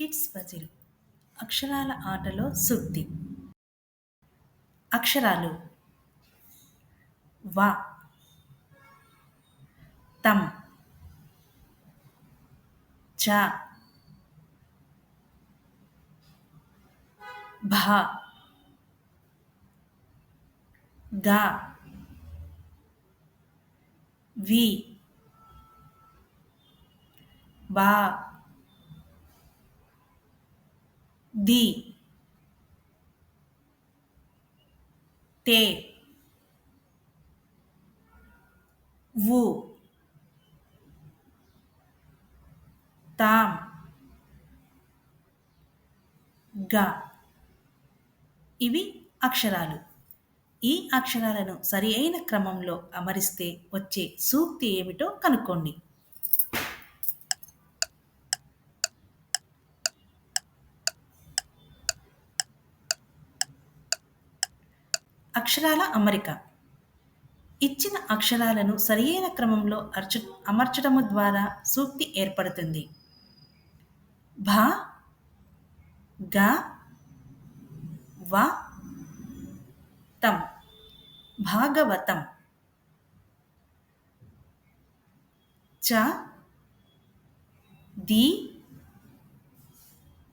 Kids puzzle అక్షరాల ఆటలో సుత్తి అక్షరాలు వా తమ్ చ భ గా వి బా ది తే వు తాం గ ఇవి అక్షరాలు. ఈ అక్షరాలను సరి అయిన క్రమంలో అమరిస్తే వచ్చే సూక్తి ఏమిటో కనుక్కోండి. అక్షరాల అమరిక. ఇచ్చిన అక్షరాలను సరియైన క్రమంలో అర్చు అమర్చడము ద్వారా సూక్తి ఏర్పడుతుంది. భ గ వ తం. భాగవతం. చ ది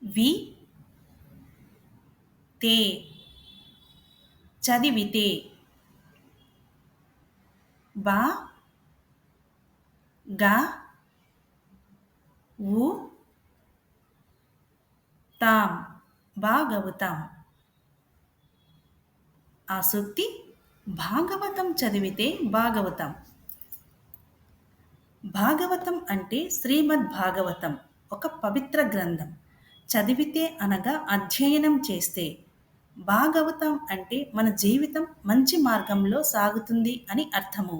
వి తే. చదివితే. బా గా ఉ తాం భాగవతం. ఆ భాగవతం చదివితే భాగవతం. భాగవతం అంటే శ్రీమద్ భాగవతం ఒక పవిత్ర గ్రంథం. చదివితే అనగా అధ్యయనం చేస్తే బాగవుతాం అంటే మన జీవితం మంచి మార్గంలో సాగుతుంది అని అర్థము.